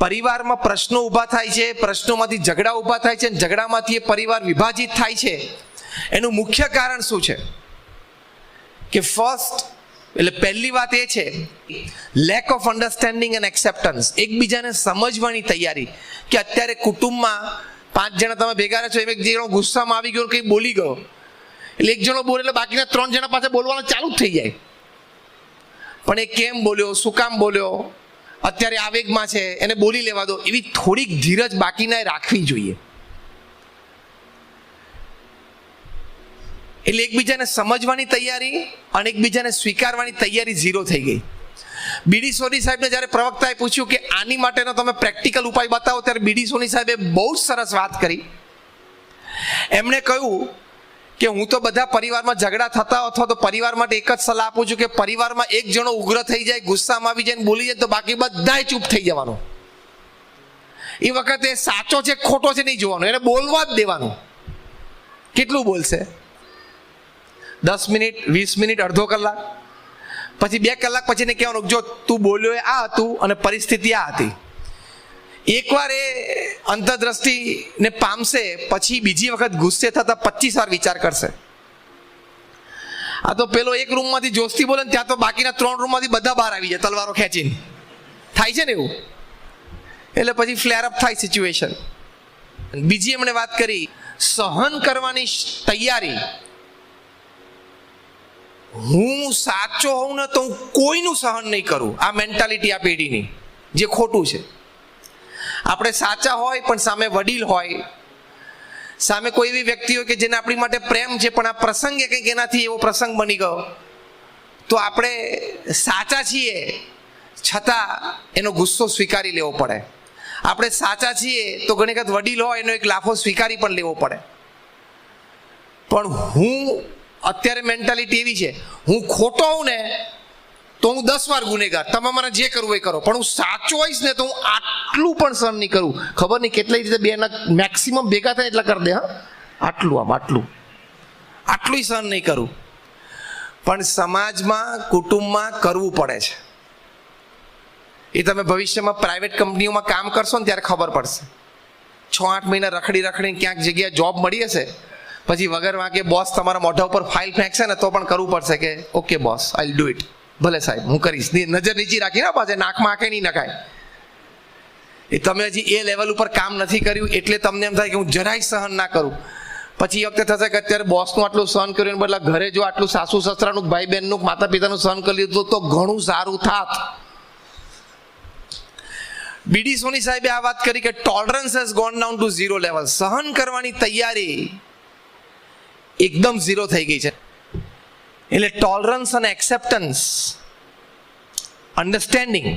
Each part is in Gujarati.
પરિવારમાં પ્રશ્નો ઊભા થાય છે, પ્રશ્નોમાંથી ઝઘડા ઊભા થાય છે અને ઝઘડામાંથી એ પરિવાર વિભાજિત થાય છે. એનું મુખ્ય કારણ શું છે? કે ફર્સ્ટ એટલે પહેલી વાત એ છે lack of understanding and acceptance એકબીજાને સમજવાની તૈયારી કે અત્યારે કુટુંબમાં પાંચ જણા તમે ભેગા છો, એમ એક જણો ગુસ્સામાં આવી ગયો કંઈ બોલી ગયો. એટલે એક જણો બોલે એટલે બાકીના ત્રણ જણા પાસે બોલવાનું ચાલુ જ થઈ જાય. પણ એ કેમ બોલ્યો, શું કામ બોલ્યો? અત્યારે આવેગમાં છે, એને બોલી લેવા દો. એવી થોડીક ધીરજ બાકીના રાખવી જોઈએ. એટલે એકબીજાને સમજવાની તૈયારી અને એકબીજાને સ્વીકારવાની તૈયારી ઝીરો થઈ ગઈ. બીડી સોની સાહેબને જ્યારે પ્રવક્તાએ પૂછ્યું કે આની માટેનો તમે પ્રેક્ટિકલ ઉપાય બતાવો, ત્યારે બીડી સોની સાહેબે બહુ સરસ વાત કરી. એમણે કહ્યું કે હું તો બધા પરિવારમાં ઝઘડા થતા અથવા તો પરિવાર માટે એક જ સલાહ આપું છું કે પરિવારમાં એક જણો ઉગ્ર થઈ જાય, ગુસ્સામાં આવી જાય બોલી જાય તો બાકી બધાય ચૂપ થઈ જવાનું. એ વખતે સાચો છે, ખોટો છે નહીં જોવાનું, એને બોલવા જ દેવાનું. કેટલું બોલશે? દસ મિનિટ, વીસ મિનિટ, અડધો કલાક? પછી બે કલાક પછી એને કહેવાનું જો તું બોલ્યો એ આ હતું અને પરિસ્થિતિ આ હતી. એકવાર એ અંતરદ્રષ્ટિને પામશે, પછી બીજી વખત ગુસ્સે થતા પચીસ વાર વિચાર કરશે. આ તો પેલો એક રૂમમાંથી જોસ્તી બોલે ને ત્યાં તો બાકીના ત્રણ રૂમમાંથી બધા બહાર આવી જાય, તલવારો ખેંચીને. થાય છે ને એવું? એટલે પછી ફ્લેર અપ થાય સિચ્યુએશન બીજી એમણે વાત કરી, સહન કરવાની તૈયારી. હું સાચો હોઉં ને તો હું કોઈનું સહન નહીં કરું. આ મેન્ટાલિટી આ પેઢીની, જે ખોટું છે. આપણે સાચા હોય, પણ સામે વડીલ હોય. સામે કોઈ એવી વ્યક્તિ હોય કે જેને આપણી માટે પ્રેમ છે, પણ આ પ્રસંગે કંઈક એનાથી એવો પ્રસંગ બની ગયો. તો આપણે સાચા છીએ, છતાં એનો ગુસ્સો સ્વીકારી લેવો પડે. આપણે સાચા છીએ, તો ઘણી વખત વડીલ હોય, એનો એક લાફો સ્વીકારી પણ લેવો પડે. પણ હું અત્યારે મેન્ટાલિટી એવી છે, હું ખોટો હોઉં ને, તો હું દસ વાર ગુનેગાર. તમે મને જે કરવું એ કરો. પણ હું સાચો હોઈશ ને, તો હું આટલું પણ સહન નહીં કરું. ખબર નહીં કેટલી રીતે બે મેક્સિમમ ભેગા થાય એટલે કરી દે, હા? આટલું આમ, આટલું. આટલું સહન નહીં કરું. પણ સમાજમાં, કુટુંબમાં કરવું પડે છે. એ તમે ભવિષ્યમાં પ્રાઇવેટ કંપનીઓમાં કામ કરશો ને ત્યારે ખબર પડશે. છ આઠ મહિના રખડી રખડીને ક્યાંક જગ્યાએ જોબ મળી હશે, પછી વગર વાંકે બોસ તમારા મોઢા ઉપર ફાઇલ ફેંકશે ને તો પણ કરવું પડશે કે okay boss I do it ભલે સાહેબ, હું કરીશ. નજર નીચી રાખી ને પાછે નાકમાં આંખે નહીં નખાય. એ તમે હજી એ લેવલ ઉપર કામ નથી કર્યું, એટલે તમને એમ થાય કે હું જરાય સહન ના કરું. પછી વખતે થશે કે અત્યારે બોસનું આટલું સહન કર્યું બદલા ઘરે જો આટલું સાસુ સસરાનું ભાઈ બહેનનું માતા પિતાનું સહન કરી લીધું તો ઘણું સારું થાત. બીડી સોની સાહેબે આ વાત કરી કે tolerance has gone down to zero level સહન કરવાની તૈયારી એકદમ ઝીરો થઈ ગઈ છે. એટલે ટોલરન્સ અને એક્સેપ્ટન્સ અન્ડરસ્ટેન્ડિંગ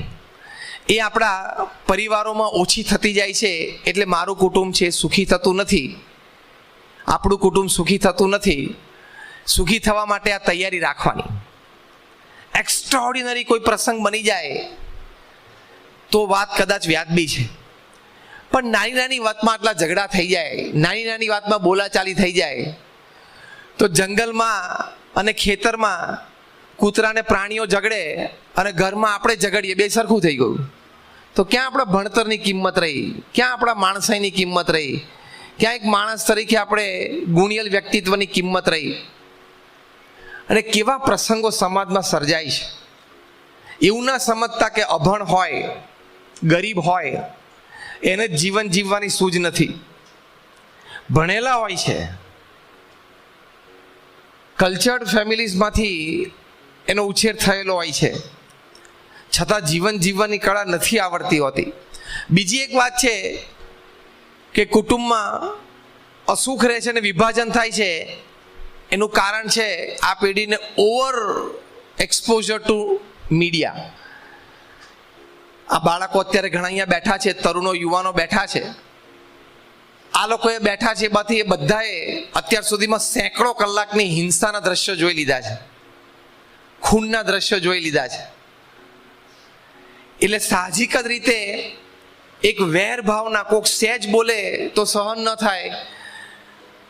એ આપણા પરિવારોમાં ઓછી થતી જાય છે, એટલે મારું કુટુંબ છે સુખી થતું નથી. આપણું કુટુંબ સુખી થતું નથી. સુખી થવા માટે આ તૈયારી રાખવાની. એક્સ્ટ્રાઓર્ડિનરી કોઈ પ્રસંગ બની જાય, તો વાત કદાચ વ્યાજબી છે. પણ નાની નાની વાતમાં આટલા ઝઘડા થઈ જાય, નાની નાની વાતમાં બોલાચાલી થઈ જાય, તો જંગલમાં અને ખેતરમાં કૂતરાને પ્રાણીઓ ઝઘડે અને ઘરમાં આપણે ઝઘડીએ, બે સરખું થઈ ગયું. તો ક્યાં આપણા ભણતરની કિંમત રહી? ક્યાં આપણા માણસાઈની કિંમત રહી? ક્યાં એક માણસ તરીકે આપણે ગુણિયલ વ્યક્તિત્વની કિંમત રહી? અને કેવા પ્રસંગો સમાજમાં સર્જાય છે? એવું ના સમજતા કે અભણ હોય, ગરીબ હોય, એને જીવન જીવવાની સૂઝ નથી. ભણેલા હોય છે. કલ્ચર્ડ ફેમિલીઝમાંથી એનો ઉછેર થયેલો હોય છે. છતાં જીવન જીવવાની કળા નથી આવડતી હોતી. બીજી એક વાત છે કે કુટુંબમાં અસુખ રહે છે અને વિભાજન થાય છે. એનું કારણ છે આ પેઢીને ઓવર એક્સપોઝર ટુ મીડિયા આ બાળકો અત્યારે ઘણા અહીંયા બેઠા છે, તરુણો, યુવાનો બેઠા છે. આ લોકોએ બેઠા છે એમાંથી એ બધાએ અત્યાર સુધીમાં સેંકડો કલાકની હિંસાના દ્રશ્યો જોઈ લીધા છે. ખૂનના દ્રશ્યો જોઈ લીધા છે. એટલે સાહજિક જ રીતે એક વેર ભાવના, કોક સહેજ બોલે તો સહન ન થાય.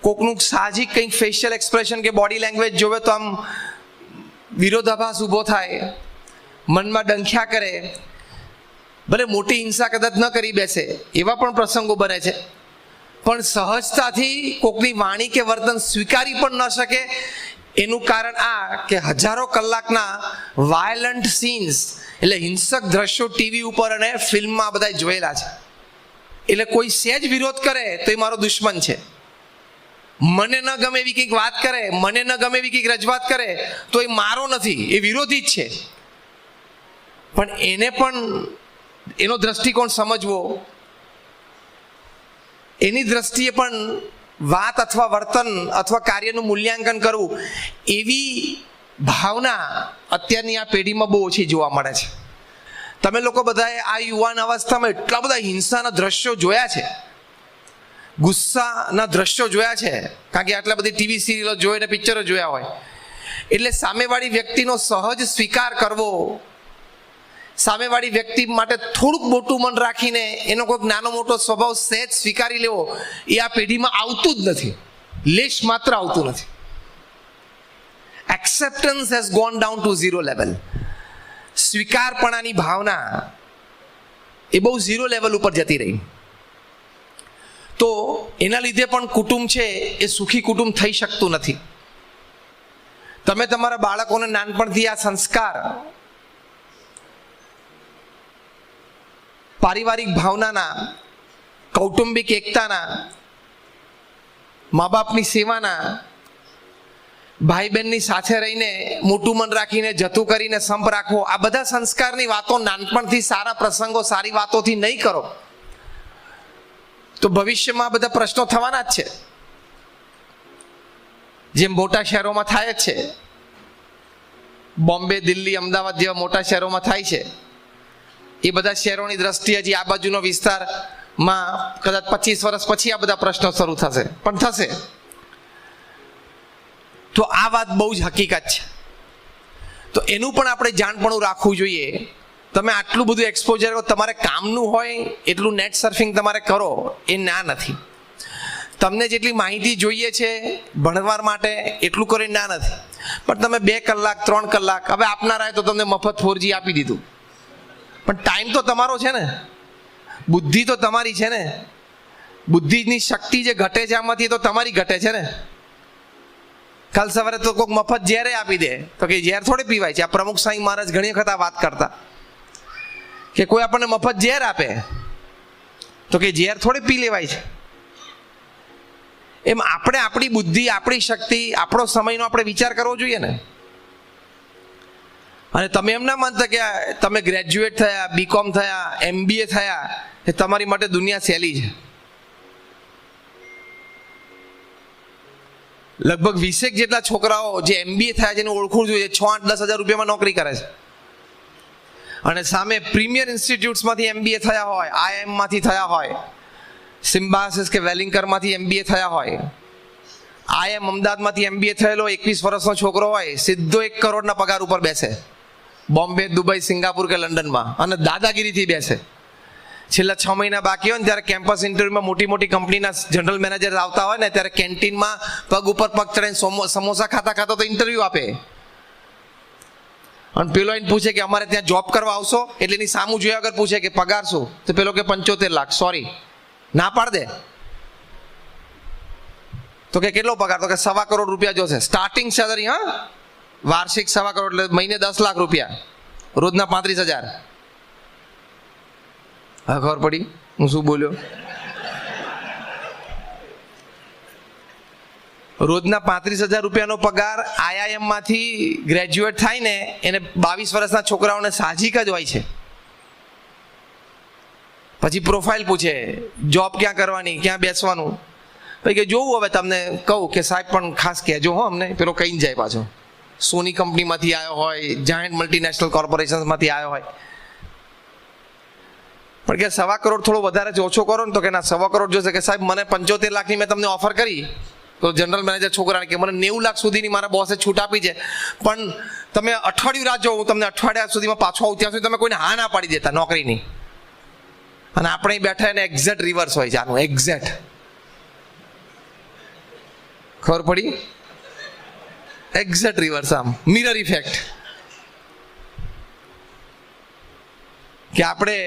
કોકનું સાહજિક કંઈક ફેશિયલ એક્સપ્રેશન કે બોડી લેંગ્વેજ જોવે તો આમ વિરોધાભાસ ઊભો થાય, મનમાં ડંખ્યા કરે. ભલે મોટી હિંસા કદાચ ન કરી બેસે, એવા પણ પ્રસંગો બને છે. પણ સહજતાથી કોકની વાણી કે વર્તન સ્વીકારી પણ ન શકે એનું કારણ આ કે હજારો કલાકના વાયલન્ટ સીન્સ એટલે હિંસક દ્રશ્યો ટીવી ઉપર અને ફિલ્મમાં બધા જોયેલા છે. એટલે કોઈ સહેજ વિરોધ કરે તો એ મારો દુશ્મન છે. મને ન ગમે એવી કંઈક વાત કરે, મને ન ગમે એવી કંઈક રજૂઆત કરે, તો એ મારો નથી, એ વિરોધી જ છે. પણ એને પણ એનો દ્રષ્ટિકોણ સમજવો, એની દ્રષ્ટિએ પણ વાત અથવા વર્તન અથવા કાર્યનું મૂલ્યાંકન કરવું, એવી ભાવના અત્યારની આ પેઢીમાં બહુ ઓછી જોવા મળે છે. તમે લોકો બધાએ આ યુવાન અવસ્થામાં એટલા બધા હિંસાના દ્રશ્યો જોયા છે. ગુસ્સાના દ્રશ્યો જોયા છે. કારણ કે આટલા બધી ટીવી સિરિયલો જોઈને પિક્ચરો જોયા હોય. એટલે સામેવાળી વ્યક્તિનો સહજ સ્વીકાર કરવો સામેવાળી વ્યક્તિ માટે થોડુંક મોટું મન રાખીને એનો કોઈક નાનો મોટો સ્વભાવ સહેજ સ્વીકારી લેવો, એ આ પેઢીમાં આવતું જ નથી. લેશ માત્ર આવતું નથી. Acceptance has gone down to zero level સ્વીકારપણાની ભાવના એ બહુ ઝીરો લેવલ ઉપર જતી રહી. તો એના લીધે પણ કુટુંબ છે એ સુખી કુટુંબ થઈ શકતું નથી. તમે તમારા બાળકોને નાનપણથી આ સંસ્કાર પારિવારિક ભાવનાના, કૌટુંબિક એકતાના મા બાપની સેવાના ભાઈ બહેનની સાથે રહીને મોટું મન રાખીને જતું કરીને સંપ રાખવો, આ બધા સંસ્કારની વાતો નાનપણથી સારા પ્રસંગો, સારી વાતોથી નહીં કરો. તો ભવિષ્યમાં બધા પ્રશ્નો થવાના જ છે. જેમ મોટા શહેરોમાં થાય જ છે. બોમ્બે, દિલ્હી, અમદાવાદ જેવા મોટા શહેરોમાં થાય છે. એ બધા શહેરોની દ્રષ્ટિએ હજી આ બાજુનો વિસ્તારમાં કદાચ પચીસ વર્ષ પછી આ બધા પ્રશ્નો શરૂ થશે. પણ થશે. તો આ વાત બહુ જ હકીકત છે. તો એનું પણ આપણે જાણપણું રાખવું જોઈએ. તમે આટલું બધું એક્સપોઝર તમારે કામનું હોય, એટલું નેટ સર્ફિંગ તમારે કરો, એ ના નથી. તમને જેટલી માહિતી જોઈએ છે ભણવાર માટે, એટલું કરી ના નથી. પણ તમે બે કલાક, ત્રણ કલાક, હવે આપનારા તો તમને મફત ફોરજી આપી દીધું. પણ ટાઈમ તો તમારો છે ને. બુદ્ધિ તો તમારી છે ને. બુદ્ધિની શક્તિ જે ઘટે છે આમાંથી તો તમારી ઘટે છે ને. કાલ સવારે તો કોઈક મફત ઝેરે આપી દે. તો કે ઝેર થોડી પીવાય છે. આ પ્રમુખ સાંઈ મહારાજ ઘણી વખત આ વાત કરતા. કે કોઈ આપણને મફત ઝેર આપે, તો કે ઝેર થોડી પી લેવાય છે. એમ આપણે આપણી બુદ્ધિ, આપણી શક્તિ, આપણો સમયનો આપણે વિચાર કરવો જોઈએ ને. અને તમે એમ ના માનતા કે તમે ગ્રેજ્યુએટ થયા બીકોમ થયા એમબીએ થયા, એ તમારી માટે દુનિયા સહેલી છે. લગભગ વીસેક જેટલા છોકરાઓ જે એમબીએ થયા એને ઓળખવું જોઈએ, છ આઠ દસ હજાર રૂપિયામાં નોકરી કરે છે. અને સામે પ્રીમિયર ઇન્સ્ટિટ્યૂટ્સમાંથી એમબીએ થયા હોય આઈએમમાંથી થયા હોય સિમ્બાસિસ કે વેલિંકરમાંથી એમબીએ થયા હોય આઈએમ અમદાવાદમાંથી એમબીએ થયેલો એકવીસ વર્ષનો છોકરો હોય, સીધો એક કરોડના પગાર ઉપર બેસે. બોમ્બે, દુબઈ, સિંગાપુર કે લંડનમાં? અને દાદાગીરીથી બેસે. છેલ્લા છ મહિના બાકી હોય ને ત્યારે કેમ્પસ ઇન્ટરવ્યુમાં મોટી મોટી કંપનીના જનરલ મેનેજર આવતા હોય ને ત્યારે કેન્ટીનમાં પગ ઉપર પગ ચડાઈને સોમો- સમોસા ખાતા ખાતા તો ઇન્ટરવ્યુ આપે. અને પેલો એને પૂછે કે અમારે ત્યાં જોબ કરવા આવશો? એટલે એની સામું જોયા વગર પૂછે કે પગાર શું? તો પેલો કે પંચોતેર લાખ. સોરી ના પાડ દે. તો કે કેટલો પગાર? તો કે સવા કરોડ રૂપિયા જોશે. સ્ટાર્ટિંગ સેલરી હા? વાર્ષિક સવા કરોડ એટલે મહિને દસ લાખ રૂપિયા. રોજના પાંત્રીસ હજાર. હા, ખબર પડી? હું શું બોલ્યો? રોજના પાંત્રીસ હજાર રૂપિયાનો પગાર આઈઆઈએમમાંથી ગ્રેજ્યુએટ થાય ને, એને બાવીસ વર્ષના છોકરાઓને સાહજિક જ હોય છે. પછી પ્રોફાઇલ પૂછે જોબ ક્યાં કરવાની? ક્યાં બેસવાનું? કે જોવું હવે તમને કહું કે સાહેબ પણ ખાસ કહેજો હો અમને. પેલો કહીને જાય પાછો. સોની કંપનીમાંથી આવ્યો હોય જાયન્ટ મલ્ટીનેશનલ કોર્પોરેશનમાંથી આવ્યો હોય. પણ કે સવા કરોડ થોડો વધારે જ ઓછો કરો ને તો કે ના, સવા કરોડ જોશે કે સાહેબ, મને પંચોતેર લાખની મેં તમને ઓફર કરી. તો જનરલ મેનેજર છોકરાને કે, મને નેવું લાખ સુધીની મારા બોસે છૂટ આપી છે. પણ તમે અઠવાડિયું રાહ હું તમને અઠવાડિયા સુધીમાં પાછો આવું, ત્યાં સુધી તમે કોઈને હા ના પાડી દેતા નોકરીની. અને આપણે બેઠા એને એક્ઝેક્ટ રિવર્સ હોય છે આનું એક્ઝેક્ટ ખબર પડી? એક્ઝેક્ટ રિવર્સ આમ. મિરર ઇફેક્ટ કે આપણે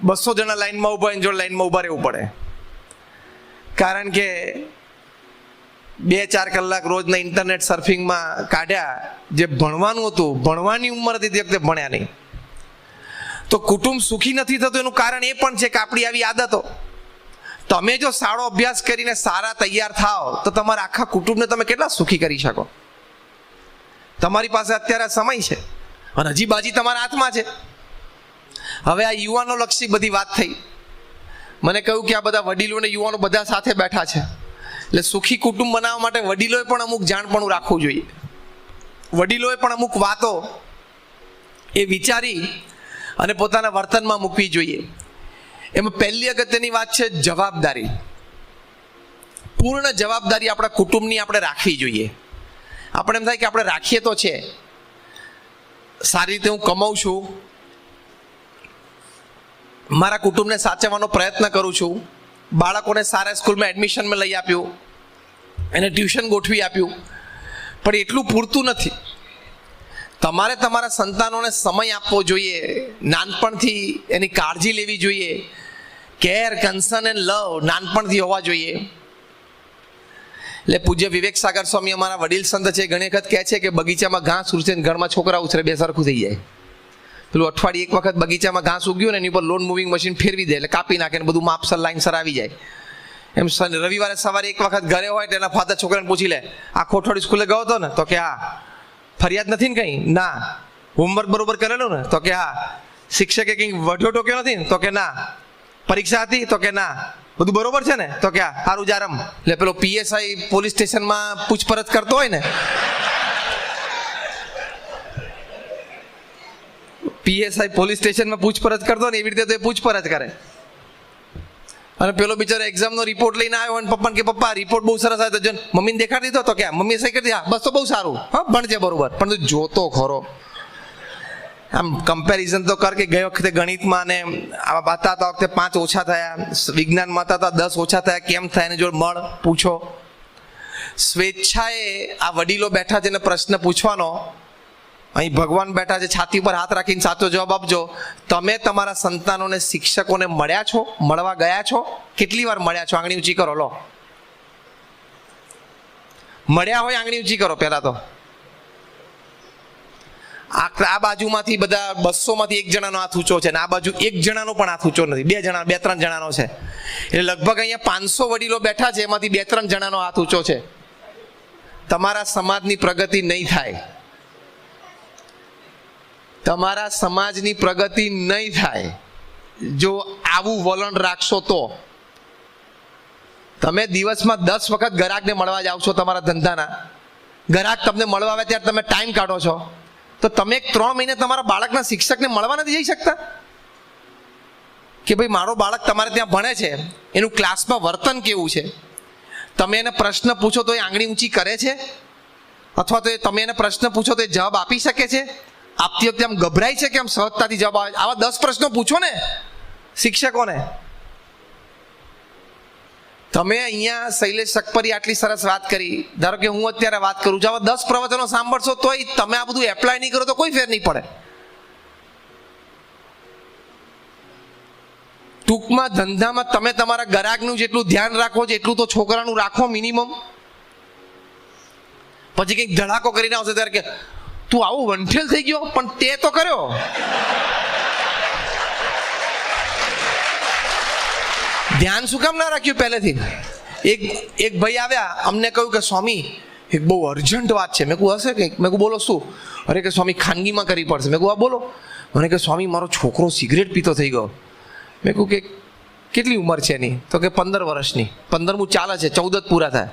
બસો જણા લાઈનમાં ઊભા હોય જોડે લાઈનમાં ઊભા રહેવું પડે. કારણ કે બે ચાર કલાક રોજના ઇન્ટરનેટ સર્ફિંગમાં કાઢ્યા, જે ભણવાનું હતું, ભણવાની ઉંમર હતી તે વખતે ભણ્યા નહીં. તો કુટુંબ સુખી નથી થતું, એનું કારણ એ પણ છે કે આપણી આવી આદતો. તમે જો સારો અભ્યાસ કરીને સારા તૈયાર થાઓ, તો તમારા આખા કુટુંબને તમે કેટલા સુખી કરી શકો? તમારી પાસે અત્યારે સમય છે અને હજી બાજી તમારા હાથમાં છે. હવે આ યુવાનો લક્ષી બધી વાત થઈ. મને કહ્યું કે આ બધા વડીલો અને યુવાનો બધા સાથે બેઠા છે. એટલે સુખી કુટુંબ બનાવવા માટે વડીલોએ પણ અમુક જાણપણું રાખવું જોઈએ. વડીલોએ પણ અમુક વાતો એ વિચારી અને પોતાના વર્તનમાં મૂકવી જોઈએ. એમાં પહેલી અગત્યની વાત છે જવાબદારી. પૂર્ણ જવાબદારી આપણા કુટુંબની આપણે રાખવી જોઈએ. આપણે એમ થાય કે આપણે રાખીએ તો છે. સારી રીતે હું કમાઉં છું. મારા કુટુંબને સાચવવાનો પ્રયત્ન કરું છું. બાળકોને સારા સ્કૂલમાં એડમિશનમાં લઈ આપ્યું. એને ટ્યુશન ગોઠવી આપ્યું. પણ એટલું પૂરતું નથી. તમારે તમારા સંતાનોને સમય આપવો જોઈએ. નાનપણથી એની કાળજી લેવી જોઈએ. કેર કન્સર્ન એન્ડ લવ નાનપણથી હોવા જોઈએ. એટલે પૂજ્ય વિવેક સાગર સ્વામી અમારા વડીલ સંત છે, ઘણી વખત કહે છે કે બગીચામાં ઘાસ ઉછરે ઘરમાં છોકરા ઉછરે બે સરખું થઈ જાય. પેલું અઠવાડિયે એક વખત બગીચામાં ઘાસ ઉગ્યું ને એની ઉપર લોન મૂવિંગ મશીન ફેરવી દે એટલે કાપી નાખે ને બધું માપસર લાઈનસર આવી જાય. એમ રવિવારે સવારે એક વખત ઘરે હોય તો એના ફાધર છોકરાને પૂછી લે, આખો અઠવાડિયું સ્કૂલે ગયો હતો ને? તો કે, હા. ફરિયાદ નથી ને કંઈ? ના. હોમવર્ક બરોબર કરેલું ને? તો કે, હા. શિક્ષકે કંઈ વઢ્યો ટોક્યો નથી? ને તો કે, ના. પરીક્ષા હતી તો કે ના. બધું બરોબર છે ને? તો કે સારું જારમ એટલે પેલો પીએસઆઈ પોલીસ સ્ટેશનમાં પૂછપરછ કરતો હોય ને. પીએસઆઈ પોલીસ સ્ટેશનમાં પૂછપરછ કરતો ને, એવી રીતે તો એ પૂછપરછ કરે. અને પેલો બિચારો એક્ઝામનો રિપોર્ટ લઈને આવ્યો અને પપ્પાને કે, પપ્પા રિપોર્ટ બહુ સરસ આવ્યો. તો મમ્મીને દેખાડી દીધો? તો કે મમ્મી સહી કરી દીધા બસ તો બહુ સારું. હા, ભણજે બરોબર. પણ તું જોતો ખરો. આમ કમ્પેરિઝન તો કર કે ગઈ વખતે ગણિતમાં ને આવા હતા વખતે પાંચ ઓછા થયા, વિજ્ઞાનમાં હતા દસ ઓછા થયા, કેમ થાય એને જોડે મળ પૂછો. સ્વેચ્છાએ આ વડીલો બેઠા છે પ્રશ્ન પૂછવાનો, અહીં ભગવાન બેઠા છે, છાતી પર હાથ રાખીને સાચો જવાબ આપજો. તમે તમારા સંતાનોને, શિક્ષકોને મળ્યા છો, મળવા ગયા છો? કેટલી વાર મળ્યા છો? આંગળી ઊંચી કરો, લો. મળ્યા હોય આંગળી ઊંચી કરો પહેલા તો. આ બાજુમાંથી બધા બસો માંથી એક જણાનો હાથ ઊંચો છે ને આ બાજુ એક જણાનો પણ હાથ ઊંચો નથી. બે જણા, બે, ત્રણ જણાનો છે. એટલે લગભગ અહીંયા પાંચસો વડીલો બેઠા છે, એમાંથી બે, ત્રણ જણાનો હાથ ઊંચો છે. તમારા સમાજની પ્રગતિ નહીં થાય. તમારા સમાજની પ્રગતિ નહીં થાય. જો આવું વલણ રાખશો તો. તમે દિવસમાં દસ વખત ગ્રાહકને મળવા જાઓ છો તમારા ધંધાના. ગ્રાહક તમને મળવા આવે ત્યારે તમે ટાઈમ કાઢો છો. તો તમે ત્રણ મહિને તમારા બાળકના શિક્ષકને મળવા નથી જઈ શકતા? કે ભાઈ, મારો બાળક તમારે ત્યાં ભણે છે, એનું ક્લાસમાં વર્તન કેવું છે? તમે એને પ્રશ્ન પૂછો તો એ આંગળી ઊંચી કરે છે? અથવા તો એ તમે એને પ્રશ્ન પૂછો તો એ જવાબ આપી શકે છે? આપતી વખતે આમ ગભરાય છે કે આમ સહજતાથી જવાબ આવે? આવા દસ પ્રશ્નો પૂછો ને શિક્ષકોને. તમે અહીંયા શૈલેષ સકપરી આટલી સરસ વાત કરી. ધારો કે હું અત્યારે વાત કરું છું આવા દસ પ્રવચનો સાંભળશો તોય તમે આ બધું એપ્લાય નહીં કરો તો કોઈ ફેર નહીં પડે. ટૂંકમાં ધંધામાં તમે તમારા ગરાગનું જેટલું ધ્યાન રાખો એટલું તો છોકરાનું રાખો મિનિમમ પછી કંઈક ધડાકો કરીને આવશે ત્યારે કે, તું આવું વંઠેલ થઈ ગયો? પણ તે તો કર્યો. ધ્યાન શું કામ ના રાખ્યું પહેલેથી? એક એક ભાઈ આવ્યા, અમને કહ્યું કે સ્વામી, એક બહુ અર્જન્ટ વાત છે. મેં કહું, હશે કંઈક? મેં કહું, બોલો, શું? અરે કે સ્વામી, ખાનગીમાં કરવી પડશે. મેં કહું આ બોલો. મને કે, સ્વામી, મારો છોકરો સિગરેટ પીતો થઈ ગયો. મેં કહું કે, કેટલી ઉંમર છે એની? તો કે પંદર વર્ષની. પંદરમું ચાલે છે, ચૌદ જ પૂરા થાય.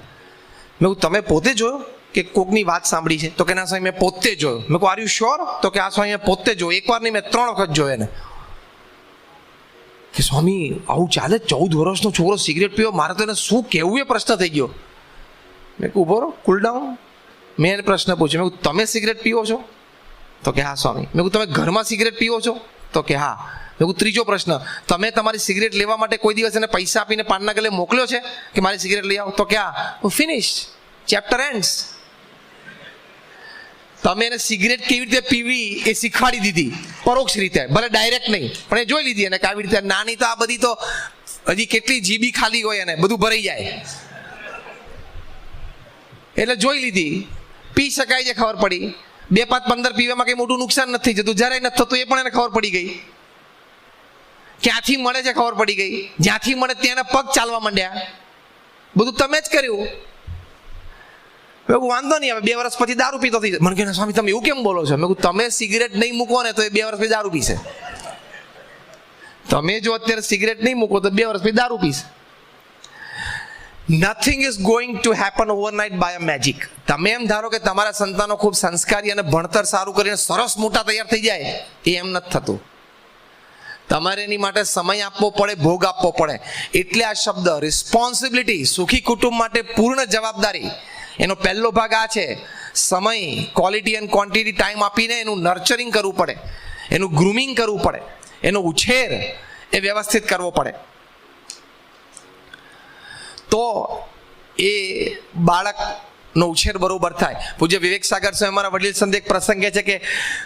મેં કહું, તમે પોતે જોયો કે કોકની વાત સાંભળી છે? તો કે ના, સ્વામી, મેં પોતે જોયો. મેં કહું આર યુ શ્યોર તો કે આ સ્વામી, મેં પોતે જોયો. એકવાર નહીં, મેં ત્રણ વખત જોયો એને. કે સ્વામી, આવું ચાલે ચૌદ વર્ષનો છોકરો સિગરેટ પીવો, મારે તો એને શું કહેવું એ પ્રશ્ન થઈ ગયો. મેં કહું ઊભો કુલ ડાઉન મેં એને પ્રશ્ન પૂછ્યો, મેં તમે સિગરેટ પીવો છો? તો કે, હા, સ્વામી. મેં કહું તમે ઘરમાં સિગરેટ પીવો છો? તો કે, હા. મેં કહું ત્રીજો પ્રશ્ન, તમે તમારી સિગરેટ લેવા માટે કોઈ દિવસ એને પૈસા આપીને પાનના ગલે મોકલ્યો છે? કે મારી સિગરેટ લઈ આવો? તો કે, હા. ફિનિશ ચેપ્ટર એન્ડ્સ તમે એને સિગરેટ કેવી રીતે પીવી એ શીખવાડી દીધી. પરોક્ષ રીતે. ભલે ડાયરેક્ટ નહીં, પણ એ જોઈ લીધી કે આવી રીતે નાની તો આ બધી તો હજી કેટલી જીબી ખાલી હોય એને બધું ભરાઈ જાય. એટલે જોઈ લીધી. પી શકાય છે ખબર પડી. બે પાંચ પંદર પીવામાં કંઈ મોટું નુકસાન નથી જતું જરાય નથી થતું, એ પણ એને ખબર પડી ગઈ. ક્યાંથી મળે છે ખબર પડી ગઈ. જ્યાંથી મળે ત્યાં પગ ચાલવા માંડ્યા. બધું તમે જ કર્યું. મેં કહું વાંધો નહીં, હવે બે વર્ષ પછી દારૂ પીતો થઈ મને કહે સ્વામી, તમે એવું કેમ બોલો છો? મેં કહું તમે સિગરેટ નહીં મૂકો ને તો એ બે વર્ષ પછી દારૂ પીશે. તમે જો અત્યારે સિગરેટ નહીં મૂકો તો બે વર્ષ પછી દારૂ પીશે. Nothing is going to happen overnight by a magic તમે એમ ધારો કે તમારા સંતાનો ખૂબ સંસ્કારી અને ભણતર સારું કરીને સરસ મોટા તૈયાર થઈ જાય, એ એમ નથી થતું. તમારે એની માટે સમય આપવો પડે, ભોગ આપવો પડે. એટલે આ શબ્દ રિસ્પોન્સિબિલિટી સુખી કુટુંબ માટે પૂર્ણ જવાબદારી. એનો પહેલો ભાગ આ છે. સમય ક્વોલિટી એન્ડ ક્વોન્ટિટી ટાઈમ આપીને એનું નર્ચરિંગ કરવું પડે. એનું ગ્રુમિંગ કરવું પડે. એનો ઉછેર એ વ્યવસ્થિત કરવો પડે. તો એ બાળકનો ઉછેર બરોબર થાય. પૂજ્ય વિવેક સાગર સાહેબ અમારા વડીલ સંત એક પ્રસંગ કહે છે કે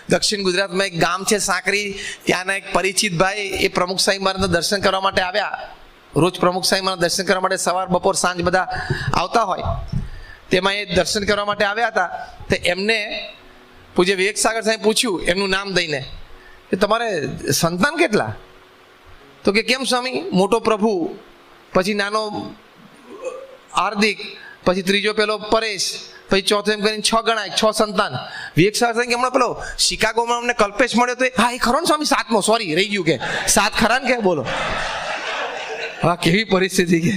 દક્ષિણ ગુજરાતમાં એક ગામ છે સાંકરી. ત્યાંના એક પરિચિત ભાઈ એ પ્રમુખ સાહેબ મારા દર્શન કરવા માટે આવ્યા. રોજ પ્રમુખ સાહેબ મારા દર્શન કરવા માટે સવાર બપોર સાંજ બધા આવતા હોય. તેમાં એ દર્શન કરવા માટે આવ્યા હતા. તો એમને પૂજ્ય વિવેક સાગર સાહેબ પૂછ્યું, એમનું નામ દઈને, કે તમારે સંતાન કેટલા? તો કે, કેમ સ્વામી? મોટો પ્રભુ, પછી નાનો હાર્દિક, પછી ત્રીજો પેલો પરેશ, પછી ચોથો એમ કરીને છ ગણાય, છ સંતાન. વિવેક સાગર સાહેબ કે હમણાં પેલો શિકાગોમાં અમને કલ્પેશ મળ્યો તો હા, એ ખરો ને સ્વામી, સાતમો સોરી રહી ગયું કે. સાત ખરા ને કે? બોલો. હા, કેવી પરિસ્થિતિ કે?